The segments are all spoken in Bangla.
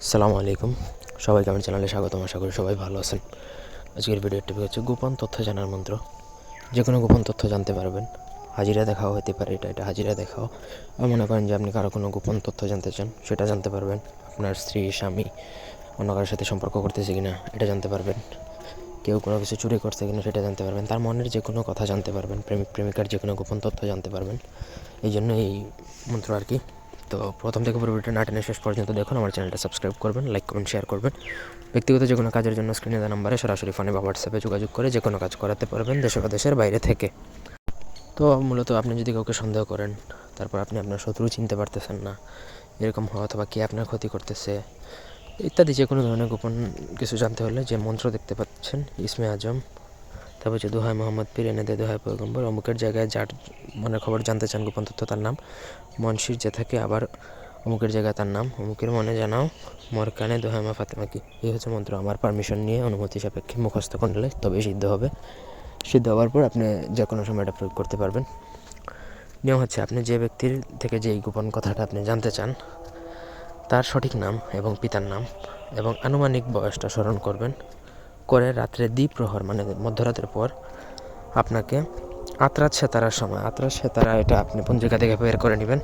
সালামু আলাইকুম। সবাইকে আমার চ্যানেলে স্বাগতম, আশা করি সবাই ভালো আছেন। আজকের ভিডিওর টপিক হচ্ছে গোপন তথ্য জানার মন্ত্র। যে কোনো গোপন তথ্য জানতে পারবেন। হাজিরা দেখাও হতে পারে, এটা এটা হাজিরা দেখাও। আর মনে করেন যে আপনি কারও কোনো গোপন তথ্য জানতে চান, সেটা জানতে পারবেন। আপনার স্ত্রী, স্বামী, অন্য কারোর সাথে সম্পর্ক করতেছে কিনা, এটা জানতে পারবেন। কেউ কোনো কিছু চুরি করছে কিনা, সেটা জানতে পারবেন। তার মনের যে কোনো কথা জানতে পারবেন। প্রেমিক, প্রেমিকার যে কোনো গোপন তথ্য জানতে পারবেন। এই জন্য এই মন্ত্র আর কি তো প্রথম থেকে পুরো ভিডিওটা শেষ পর্যন্ত দেখুন, আমার চ্যানেলটা সাবস্ক্রাইব করবেন লাইক কমেন্ট শেয়ার করবেন। ব্যক্তিগত যে কোনো কাজের জন্য স্ক্রিনে দেওয়া নাম্বারে সরাসরি ফোনে বা হোয়াটসঅ্যাপে যোগাযোগ করে যে কোনো কাজ করাতে পারবেন দেশে বা দেশের বাইরে থেকে। তো মূলত আপনি যদি কাউকে সন্দেহ করেন, তারপর আপনি আপনার শত্রু চিনতে পারতেছেন না, এরকম হওয়া অথবা কে আপনার ক্ষতি করতেছে, ইত্যাদি যে কোনো ধরনের গোপন কিছু জানতে হলে যে মন্ত্র দেখতে পাচ্ছেন, ইসমে আজম তারপর হচ্ছে দোহাই মোহাম্মদ পীর, এনে দে দোহাই পয়গম্বর। অমুকের জায়গায় যার মনের খবর জানতে চান গোপন তথ্য, তার নাম মনশির যে থাকে আবার অমুকের জায়গায় তার নাম অমুকের মনে জানাও, মর কানে দোহাই মা ফাতেমা কি? এই হচ্ছে মন্ত্র। আমার পারমিশন নিয়ে অনুমতি সাপেক্ষে মুখস্থ করলে তবেই সিদ্ধ হবে। সিদ্ধ হওয়ার পর আপনি যে কোনো সময় এটা প্রয়োগ করতে পারবেন। নিয়ম হচ্ছে, আপনি যে ব্যক্তির থেকে যে গোপন কথাটা আপনি জানতে চান, তার সঠিক নাম এবং পিতার নাম এবং আনুমানিক বয়সটা স্মরণ করবেন। করে রাত্রে দ্বিপ্রহর মানে মধ্যরাতের পর আপনাকে আত্রাত সেতারার সময়, আত্রাত সেতারা এটা আপনি পঞ্জিকা থেকে বের করে নেবেন।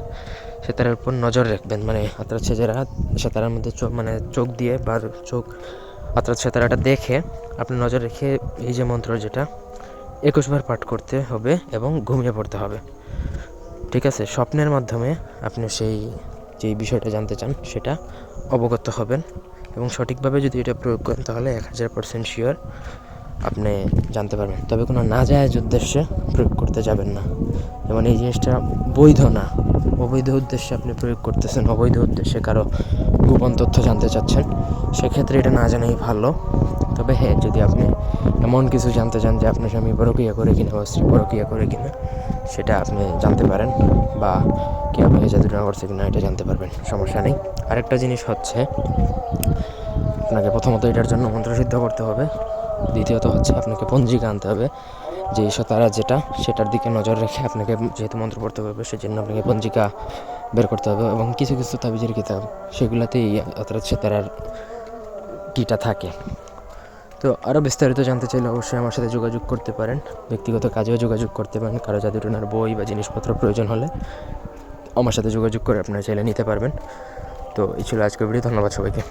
সেতারার উপর নজর রাখবেন মানে আত্রাত সেতারা সেতারার মধ্যে চোখ মানে চোখ দিয়ে বা চোখ, আত্রাত সেতারাটা দেখে আপনি নজর রেখে এই যে মন্ত্র যেটা, একুশবার পাঠ করতে হবে এবং ঘুমিয়ে পড়তে হবে। ঠিক আছে? স্বপ্নের মাধ্যমে আপনি সেই, যেই বিষয়টা জানতে চান, সেটা অবগত হবেন। এবং সঠিকভাবে যদি এটা প্রয়োগ করেন, তাহলে এক হাজার পার্সেন্ট শিওর আপনি জানতে পারবেন। তবে কোনো না যায় উদ্দেশ্যে প্রয়োগ করতে যাবেন না। যেমন এই জিনিসটা বৈধ না। অবৈধ উদ্দেশ্যে আপনি প্রয়োগ করতেছেন, অবৈধ উদ্দেশ্যে কারও গোপন তথ্য জানতে চাচ্ছেন, সেক্ষেত্রে এটা না জানাই ভালো। তবে হ্যাঁ যদি আপনি এমন কিছু জানতে চান যে আপনার স্বামী পরকিয়া করে কিনা বা স্ত্রী পরকিয়া করে কিনা, সেটা আপনি জানতে পারেন বা কে আপনাকে জাদুটনা করছে কিনা এটা জানতে পারবেন, সমস্যা নেই। আরেকটা জিনিস হচ্ছে, আপনাকে প্রথমত এটার জন্য মন্ত্র সিদ্ধ করতে হবে। দ্বিতীয়ত হচ্ছে আপনাকে পঞ্জিকা আনতে হবে, যে তারা যেটা, সেটার দিকে নজর রেখে আপনাকে যেহেতু মন্ত্র পড়তে হবে, সেজন্য আপনাকে পঞ্জিকা বের করতে হবে এবং কিছু কিছু তাবিজের কিতাব, সেগুলোতেই অর্থাৎ সেতারার কিটা থাকে। তো আরও বিস্তারিত জানতে চাইলে অবশ্যই আমার সাথে যোগাযোগ করতে পারেন। ব্যক্তিগত কাজেও যোগাযোগ করতে পারেন, কারও জাদুটনার বই বা জিনিসপত্র প্রয়োজন হলে। আমার সাথে যোগাযোগ করে আপনারা চাইলে নিতে পারবেন। তো এই ছিল আজকের ভিডিও, ধন্যবাদ সবাইকে।